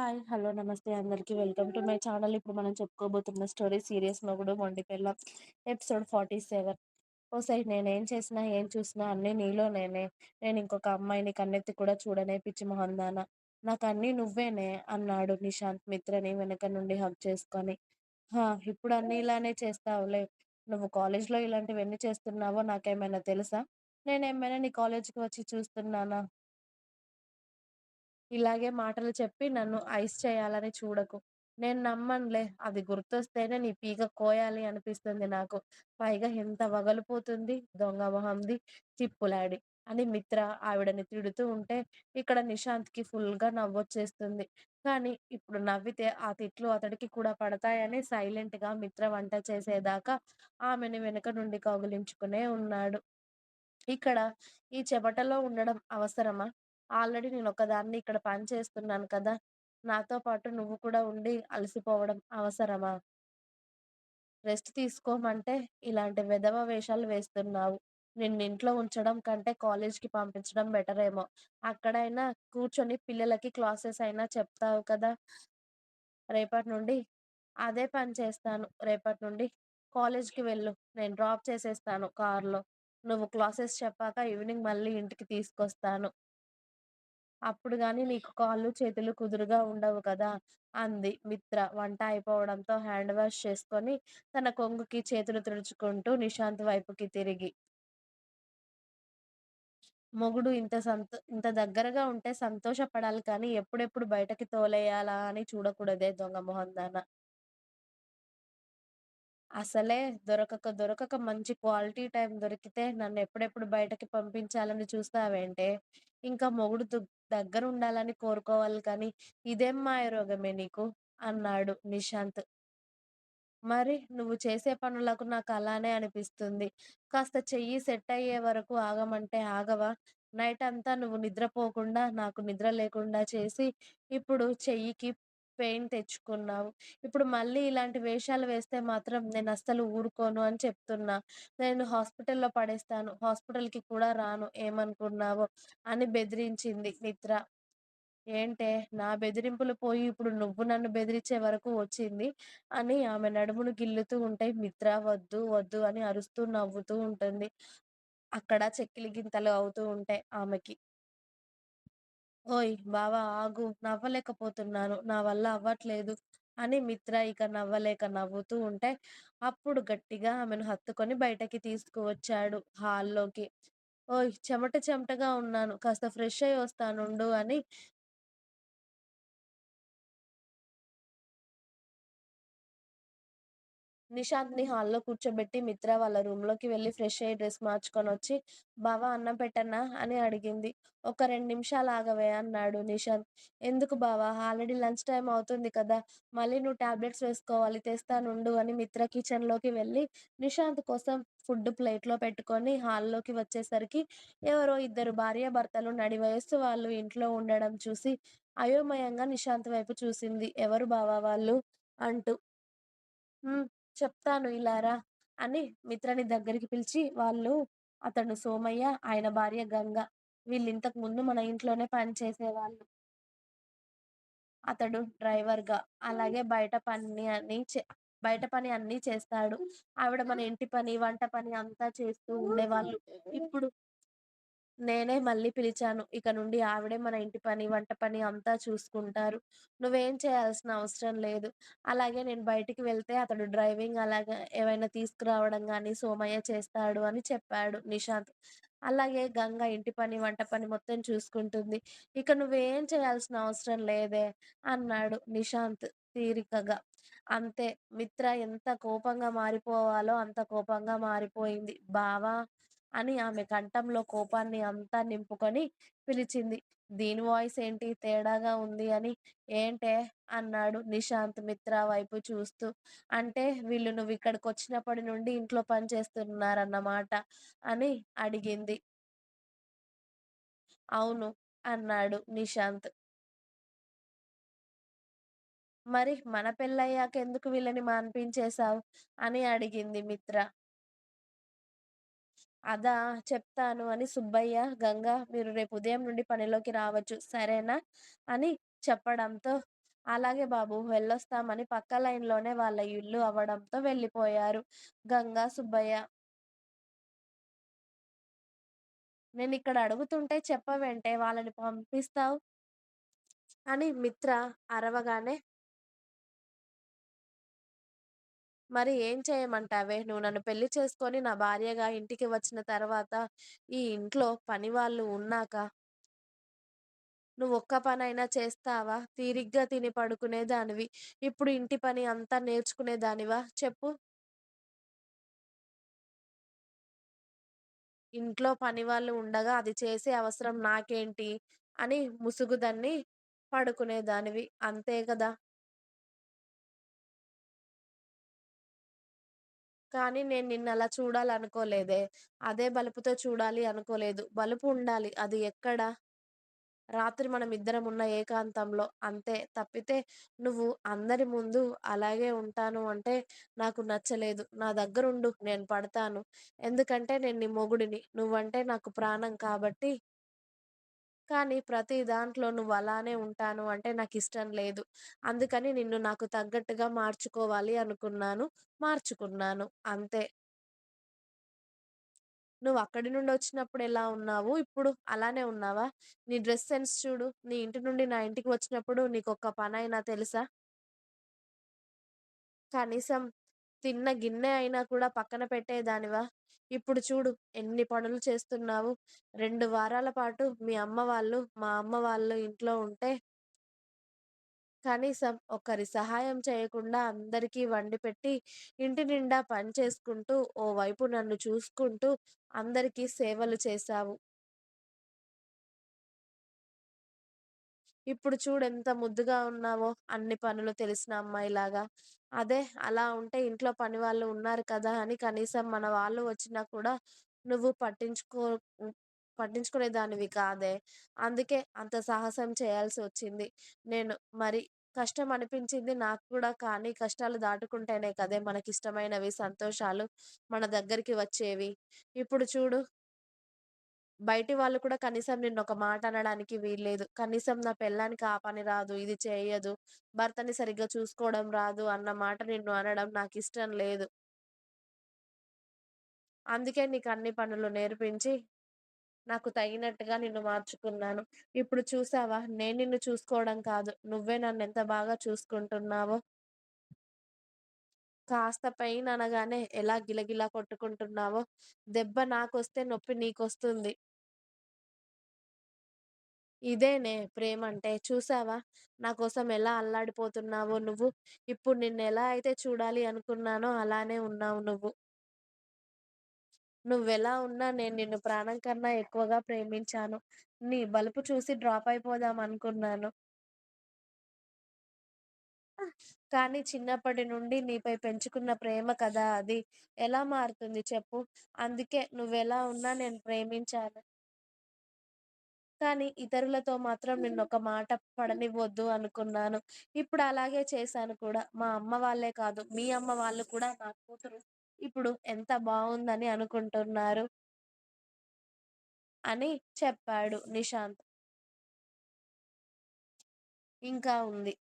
Hi. Hello. నమస్తే అందరికీ welcome to my channel. ఇప్పుడు మనం చెప్పుకోబోతున్న స్టోరీ సీరియస్ మొగుడు మొండిపెళ్ళాం ఎపిసోడ్ ఫార్టీ సెవెన్ ఓ సైడ్ నేనేం చేసినా, ఏం చూసినా అన్నీ నీలోనేనే. నేను ఇంకొక అమ్మాయిని కన్నెత్తి కూడా చూడనే పిచ్చి మహందాన నాకు అన్నీ నువ్వేనే అన్నాడు నిశాంత్ మిత్రని వెనక నుండి హక్ చేసుకొని. హా! ఇప్పుడు అన్నీ ఇలానే చేస్తావులే. నువ్వు కాలేజ్లో ఇలాంటివన్నీ చేస్తున్నావో నాకేమైనా తెలుసా? నేనేమైనా నీ కాలేజ్కి వచ్చి చూస్తున్నానా? ఇలాగే మాటలు చెప్పి నన్ను ఐస్ చేయాలని చూడకు. నేను నమ్మనులే. అది గుర్తొస్తేనే నీ పీక కోయాలి అనిపిస్తుంది నాకు. పైగా ఎంత వగలిపోతుంది దొంగ మొహంది చిప్పులాడి అని మిత్ర ఆవిడని తిడుతూ ఉంటే ఇక్కడ నిశాంత్‌కి ఫుల్‌గా నవ్వొచ్చేస్తుంది. కానీ ఇప్పుడు నవ్వితే ఆ తిట్లు అతడికి కూడా పడతాయని సైలెంట్‌గా మిత్ర వంట చేసేదాకా ఆమెను వెనుక నుండి కౌగిలించుకునే ఉన్నాడు. ఇక్కడ ఈ చెమటలో ఉండడం అవసరమా? ఆల్రెడీ నేను ఒకదాన్ని ఇక్కడ పని చేస్తున్నాను కదా! నాతో పాటు నువ్వు కూడా ఉండి అలసిపోవడం అవసరమా? రెస్ట్ తీసుకోమంటే ఇలాంటి వెధవ వేషాలు వేస్తున్నావు. నిన్నింట్లో ఉంచడం కంటే కాలేజ్‌కి పంపించడం బెటర్ ఏమో అక్కడైనా కూర్చొని పిల్లలకి క్లాసెస్ అయినా చెప్తావు కదా! రేపటి నుండి అదే పని చేస్తాను. రేపటి నుండి కాలేజ్‌కి వెళ్ళు. నేను డ్రాప్ చేసేస్తాను కార్‌లో. నువ్వు క్లాసెస్ చెప్పాక ఈవినింగ్ మళ్ళీ ఇంటికి తీసుకొస్తాను. అప్పుడు గాని నీకు కాళ్ళు, చేతులు కుదురుగా ఉండవు కదా! అంది మిత్ర వంట అయిపోవడంతో హ్యాండ్ వాష్ చేసుకొని తన కొంగుకి చేతులు తుడుచుకుంటూ నిశాంత్ వైపుకి తిరిగి. మొగుడు ఇంత సంతో ఇంత దగ్గరగా ఉంటే సంతోషపడాలి కానీ ఎప్పుడెప్పుడు బయటకి తోలెయ్యాలా అని చూడకూడదే దొంగ మొహందాన. అసలే దొరకక దొరకక మంచి క్వాలిటీ టైం దొరికితే నన్ను ఎప్పుడెప్పుడు బయటకి పంపించాలని చూస్తావేంటే? ఇంకా మొగుడు దు దగ్గరుండాలని కోరుకోవాలి కానీ ఇదేం మాయరోగమే నీకు? అన్నాడు నిశాంత్. మరి నువ్వు చేసే పనులకు నాకు అలానే అనిపిస్తుంది. కాస్త చెయ్యి సెట్ అయ్యే వరకు ఆగమంటే ఆగవా? నైట్ అంతా నువ్వు నిద్రపోకుండా నాకు నిద్ర లేకుండా చేసి ఇప్పుడు చెయ్యికి పెయిన్ తెచ్చుకున్నావు. ఇప్పుడు మళ్ళీ ఇలాంటి వేషాలు వేస్తే మాత్రం నేను అస్సలు ఊరుకోను అని చెప్తున్నా. నేను హాస్పిటల్‌లో పడేస్తాను. హాస్పిటల్‌కి కూడా రాను ఏమనుకున్నావో? అని బెదిరించింది మిత్ర. ఏంటే నా బెదిరింపులు పోయి ఇప్పుడు నువ్వు నన్ను బెదిరించే వరకు వచ్చింది అని ఆమె నడుమును గిల్లుతూ ఉంటే మిత్ర వద్దు, వద్దు అని అరుస్తూ నవ్వుతూ ఉంటుంది. అక్కడ చెక్కిలి గింతలు అవుతూ ఉంటాయి ఆమెకి. ఓయ్ బావా ఆగు. నవ్వలేకపోతున్నాను. నా వల్ల అవ్వట్లేదు అని మిత్ర ఇక నవ్వలేక నవ్వుతూ ఉంటే అప్పుడు గట్టిగా ఆమెను హత్తుకొని బయటకి తీసుకువచ్చాడు హాల్లోకి. ఓయ్ చెమట చెమటగా ఉన్నాను. కాస్త ఫ్రెష్ అయ్యి వస్తానుండు అని నిషాంత్ని హాల్‌లో కూర్చోబెట్టి మిత్ర వాళ్ళ రూమ్‌లోకి వెళ్ళి ఫ్రెష్ అయ్యి డ్రెస్ మార్చుకొని వచ్చి బావా అన్నం పెట్టనా? అని అడిగింది. ఒక రెండు నిమిషాలు ఆగవే అన్నాడు నిశాంత్. ఎందుకు బావా ఆల్రెడీ లంచ్ టైం అవుతుంది కదా! మళ్ళీ నువ్వు టాబ్లెట్స్ వేసుకోవాలి తెస్తానుండు అని మిత్ర కిచెన్‌లోకి వెళ్ళి నిశాంత్ కోసం ఫుడ్ ప్లేట్‌లో పెట్టుకొని హాల్లోకి వచ్చేసరికి ఎవరో ఇద్దరు భార్యాభర్తలు నడి వయస్సు వాళ్ళు ఇంట్లో ఉండడం చూసి అయోమయంగా నిశాంత్ వైపు చూసింది. ఎవరు బావ వాళ్ళు? అంటూ. చెప్తాను ఇలా రా! అని మిత్రని దగ్గరికి పిలిచి వాళ్ళు అతడు సోమయ్య, ఆయన భార్య గంగ. వీళ్ళింతకు ముందు మన ఇంట్లోనే పనిచేసేవాళ్ళు. అతడు డ్రైవర్‌గా. అలాగే బయట పని అన్నీ చే బయట పని అన్నీ చేస్తాడు. ఆవిడ మన ఇంటి పని, వంట పని అంతా చేస్తూ ఉండేవాళ్ళు. ఇప్పుడు నేనే మళ్ళీ పిలిచాను. ఇక నుండి ఆవిడే మన ఇంటి పని, వంట పని అంతా చూసుకుంటారు. నువ్వేం చేయాల్సిన అవసరం లేదు. అలాగే నేను బయటికి వెళ్తే అతడు డ్రైవింగ్ అలాగా ఏవైనా తీసుకురావడం గానీ సోమయ్య చేస్తాడు అని చెప్పాడు నిశాంత్. అలాగే గంగ ఇంటి పని, వంట పని మొత్తం చూసుకుంటుంది. ఇక నువ్వేం చేయాల్సిన అవసరం లేదే అన్నాడు నిశాంత్ తీరికగా. అంతే మిత్ర ఎంత కోపంగా మారిపోవాలో అంత కోపంగా మారిపోయింది. బావా! అని ఆమె కంఠంలో కోపాన్ని అంతా నింపుకొని పిలిచింది. దీని వాయిస్ ఏంటి తేడాగా ఉంది అని. ఏంటే? అన్నాడు నిశాంత్ మిత్ర వైపు చూస్తూ. అంటే వీళ్ళు నువ్వు ఇక్కడికి వచ్చినప్పటి నుండి ఇంట్లో పని చేస్తున్నారన్నమాట అని అడిగింది. అవును. అన్నాడు నిశాంత్. మరి మన పెళ్ళయ్యాక ఎందుకు వీళ్ళని మాన్పించేశావు? అని అడిగింది మిత్ర. అదా! చెప్తాను అని సుబ్బయ్య, గంగ మీరు రేపు ఉదయం నుండి పనిలోకి రావచ్చు. సరేనా? అని చెప్పడంతో అలాగే బాబు వెళ్ళొస్తామని పక్క లైన్‌లోనే వాళ్ళ ఇల్లు అవ్వడంతో వెళ్ళిపోయారు. గంగా, సుబ్బయ్య. నేనిక్కడ అడుగుతుంటే చెప్పవేంటే వాళ్ళని పంపిస్తావు? అని మిత్ర అరవగానే మరి ఏం చేయమంటావే? నువ్వు నన్ను పెళ్ళి చేసుకొని నా భార్యగా ఇంటికి వచ్చిన తర్వాత ఈ ఇంట్లో పనివాళ్ళు ఉన్నాక నువ్వు ఒక్క పనైనా చేస్తావా? తీరిగ్గా తిని పడుకునేదానివి. ఇప్పుడు ఇంటి పని అంతా నేర్చుకునేదానివా చెప్పు? ఇంట్లో పనివాళ్ళు ఉండగా అది చేసే అవసరం నాకేంటి? అని ముసుగుదన్ని పడుకునేదానివి. అంతే కదా కానీ నేను నిన్నలా చూడాలనుకోలేదే. అదే బలుపుతో చూడాలి అనుకోలేదు. బలుపు ఉండాలి. అది ఎక్కడ? రాత్రి మనం ఇద్దరం ఉన్న ఏకాంతంలో. అంతే. తప్పితే నువ్వు అందరి ముందు అలాగే ఉంటాను అంటే నాకు నచ్చలేదు. నా దగ్గరుండు. నేను పడతాను. ఎందుకంటే నేను నీ మొగుడిని. నువ్వంటే నాకు ప్రాణం కాబట్టి. కానీ ప్రతి దాంట్లో నువ్వు అలానే ఉంటాను అంటే నాకు ఇష్టం లేదు. అందుకని నిన్ను నాకు తగ్గట్టుగా మార్చుకోవాలి అనుకున్నాను. మార్చుకున్నాను. అంతే. నువ్వు అక్కడి నుండి వచ్చినప్పుడు ఎలా ఉన్నావు? ఇప్పుడు అలానే ఉన్నావా? నీ డ్రెస్ సెన్స్ చూడు. నీ ఇంటి నుండి నా ఇంటికి వచ్చినప్పుడు నీకొక పని అయినా తెలుసా? కనీసం తిన్న గిన్నె అయినా కూడా పక్కన పెట్టేదానివా? ఇప్పుడు చూడు ఎన్ని పనులు చేస్తున్నావు. రెండు వారాల పాటు మీ అమ్మ వాళ్ళు, మా అమ్మ వాళ్ళు ఇంట్లో ఉంటే కనీసం ఒకరి సహాయం చేయకుండా అందరికీ వండి పెట్టి ఇంటి నిండా పని చేసుకుంటూ, ఓ వైపు నన్ను చూసుకుంటూ, అందరికీ సేవలు చేశావు. ఇప్పుడు చూడెంత ముద్దుగా ఉన్నావో అన్ని పనులు తెలిసిన అమ్మాయిలాగా. అదే అలా ఉంటే ఇంట్లో పని వాళ్ళు ఉన్నారు కదా అని కనీసం మన వాళ్ళు వచ్చినా కూడా నువ్వు పట్టించుకో పట్టించుకునే పట్టించుకునేదానివి కాదే. అందుకే అంత సాహసం చేయాల్సి వచ్చింది. నేను మరి కష్టం అనిపించింది నాకు కూడా కానీ కష్టాలు దాటుకుంటేనే కదే మనకిష్టమైనవి, సంతోషాలు మన దగ్గరికి వచ్చేవి. ఇప్పుడు చూడు బయటి వాళ్ళు కూడా కనీసం నిన్నొక మాట అనడానికి వీల్లేదు. కనీసం నా పెళ్ళానికి ఆ పని రాదు, ఇది చేయదు భర్తని సరిగ్గా చూసుకోవడం రాదు అన్న మాట నిన్ను అనడం నాకు ఇష్టం లేదు. అందుకే నీకు అన్ని పనులు నేర్పించి, నాకు తగినట్టుగా నిన్ను మార్చుకున్నాను. ఇప్పుడు చూసావా నేను నిన్ను చూసుకోవడం కాదు, నువ్వే నన్ను ఎంత బాగా చూసుకుంటున్నావో. కాస్త పెయిన్ అనగానే ఎలా గిలగిలా కొట్టుకుంటున్నావో. దెబ్బ నాకొస్తే నొప్పి నీకొస్తుంది. ఇదేనే ప్రేమంటే. చూసావా నా కోసం ఎలా అల్లాడిపోతున్నావో నువ్వు. ఇప్పుడు నిన్నెలా అయితే చూడాలి అనుకున్నానో అలానే ఉన్నావు నువ్వు. నువ్వెలా ఉన్నా నేను నిన్ను ప్రాణం కన్నా ఎక్కువగా ప్రేమించాను. నీ బలుపు చూసి డ్రాప్ అయిపోదాం అనుకున్నాను కానీ చిన్నప్పటి నుండి నీపై పెంచుకున్న ప్రేమ కదా అది. ఎలా మారుతుంది చెప్పు? అందుకే నువ్వెలా ఉన్నా నేను ప్రేమించాను. కానీ ఇతరులతో మాత్రం నిన్నొక మాట పడనివ్వొద్దు అనుకున్నాను. ఇప్పుడు అలాగే చేశాను కూడా. మా అమ్మ వాళ్ళే కాదు, మీ అమ్మ వాళ్ళు కూడా నా కూతురు ఇప్పుడు ఎంత బావుందని అనుకుంటున్నారు. అని చెప్పాడు నిషాంత్. ఇంకా ఉంది.